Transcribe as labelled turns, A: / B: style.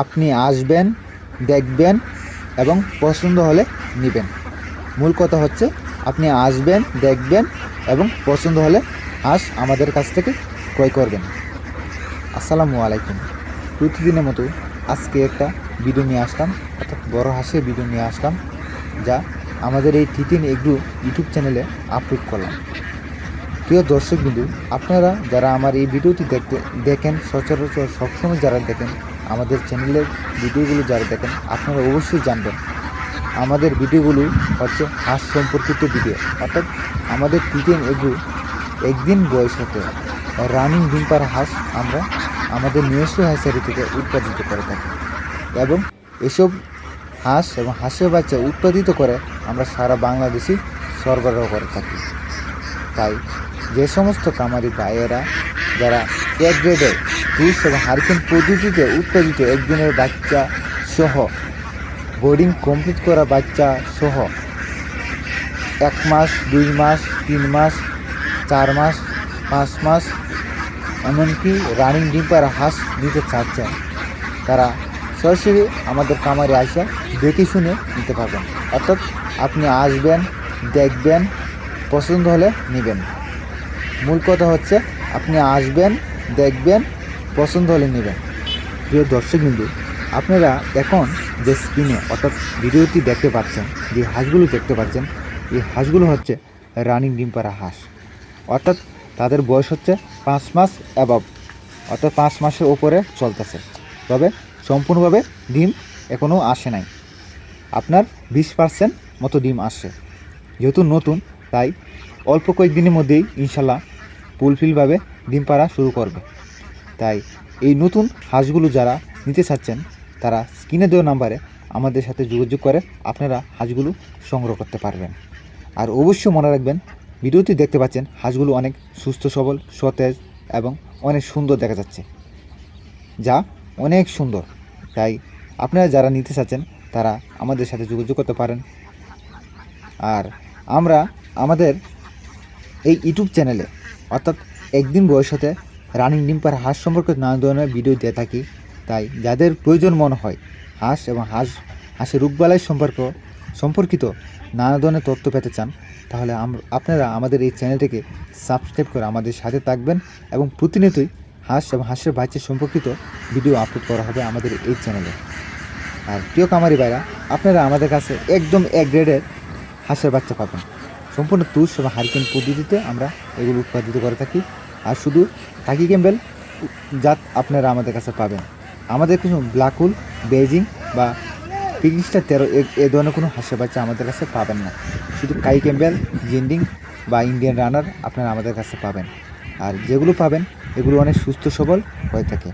A: আপনি আসবেন, দেখবেন এবং পছন্দ হলে নেবেন। মূল কথা হচ্ছে আপনি আসবেন, দেখবেন এবং পছন্দ হলে হাঁস আমাদের কাছ থেকে ক্রয় করবেন। আসসালামু আলাইকুম। প্রতিদিনের মতো আজকে একটা ভিডিও নিয়ে আসলাম, অর্থাৎ বড় হাঁসের ভিডিও নিয়ে আসলাম, যা আমাদের এই টিটিন এগ্রু ইউটিউব চ্যানেলে আপলোড করলাম। প্রিয় দর্শক বিন্দু আপনারা যারা আমার এই ভিডিওটি দেখতে, দেখেন, সচরাচর সবসময় যারা দেখেন আমাদের চ্যানেলের ভিডিওগুলো যারা দেখেন, আপনারা অবশ্যই জানবেন। আমাদের ভিডিওগুলো হচ্ছে হাঁস সম্পর্কিত ভিডিও। অর্থাৎ আমাদের টিটেন এগ্রু একদিন বয়স হতে রানিং ডিম্পার হাঁস আমরা আমাদের নিজস্ব হ্যাচারি থেকে উৎপাদিত করে থাকি। এবং এসব হাঁস এবং হাঁসের বাচ্চা উৎপাদিত করে আমরা সারা বাংলাদেশি সরবরাহ করে থাকি। তাই যে সমস্ত কামারি ভাইয়েরা যারা এক গ্রেডে টুস এবং হারিকেন পদ্ধতিতে উৎপাদিত একদিনের বাচ্চা সহ। বোর্ডিং কমপ্লিট করা বাচ্চা সহ। এক মাস, দুই মাস, তিন মাস, চার মাস, পাঁচ মাস, এমনকি রানিং ডিম্পার হাঁস দিতে চাচ্ছেন তারা সরাসরি আমাদের কামারে আসা, দেখে শুনে নিতে পারবেন। অর্থাৎ আপনি আসবেন, দেখবেন, পছন্দ হলে নেবেন। মূল কথা হচ্ছে আপনি আসবেন, দেখবেন পছন্দ হলে নেবেন। প্রিয় দর্শক বিন্দু আপনারা এখন যে স্ক্রিনে অর্থাৎ ভিডিওটি দেখতে পাচ্ছেন, যে হাঁসগুলো দেখতে পাচ্ছেন, এই হাঁসগুলো হচ্ছে রানিং ডিম পাড়া হাঁস। অর্থাৎ তাদের বয়স হচ্ছে পাঁচ মাস অ্যাবাব অর্থাৎ পাঁচ মাসের ওপরে চলতেছে। তবে সম্পূর্ণভাবে ডিম এখনও আসে নাই। আপনার বিশ পার্সেন্ট মতো ডিম আসছে। যেহেতু নতুন, তাই অল্প কয়েকদিনের মধ্যেই ইনশাল্লাহ ফুলফিলভাবে ডিম পাড়া শুরু করবে। তাই এই নতুন হাঁসগুলো যারা নিতে চাচ্ছেন, তারা স্ক্রিনে দেওয়া নাম্বারে আমাদের সাথে যোগাযোগ করে আপনারা হাঁসগুলো সংগ্রহ করতে পারবেন। আর অবশ্যই মনে রাখবেন, ভিডিওটি দেখতে পাচ্ছেন, হাঁসগুলো অনেক সুস্থ, সবল, সতেজ এবং অনেক সুন্দর দেখা যাচ্ছে। যা অনেক সুন্দর। তাই আপনারা যারা নিতে চাচ্ছেন, তারা আমাদের সাথে যোগাযোগ করতে পারেন। আর আমরা আমাদের এই ইউটিউব চ্যানেলে, অর্থাৎ একদিন বয়স হতে রানিং ডিম্পার হাঁস সম্পর্কে নানা ধরনের ভিডিও দিয়ে থাকি। তাই যাদের প্রয়োজন মনে হয়, হাঁস এবং হাঁস, হাঁসের রোগবালাই সম্পর্ক সম্পর্কিত নানা ধরনের তথ্য পেতে চান, তাহলে আপনারা আমাদের এই চ্যানেলটিকে সাবস্ক্রাইব করে আমাদের সাথে থাকবেন এবং প্রতিনিয়তই হাঁস এবং হাঁসের বাচ্চা সম্পর্কিত ভিডিও আপলোড করা হবে আমাদের এই চ্যানেলে। আর প্রিয় কামারি ভাইরা, আপনারা আমাদের কাছে একদম এক গ্রেডের হাঁসের বাচ্চা পাবেন। সম্পূর্ণ তুষ এবং হারিকেন পদ্ধতিতে আমরা এগুলো উৎপাদিত করে থাকি। আর শুধু টাকি ক্যাম্বেল জাত আপনারা আমাদের কাছে পাবেন। আমাদের কিছু ব্ল্যাক ব্ল্যাকুল বেজিং বা তিরিশটা তেরো, এ- ধরনের কোনো হাঁসের বাচ্চা আমাদের কাছে পাবেন না। শুধু কাই ক্যাম্বেল জিন্ডিং বা ইন্ডিয়ান রানার আপনারা আমাদের কাছে পাবেন। আর যেগুলো পাবেন, এগুলো অনেক সুস্থ সবল হয়ে থাকে।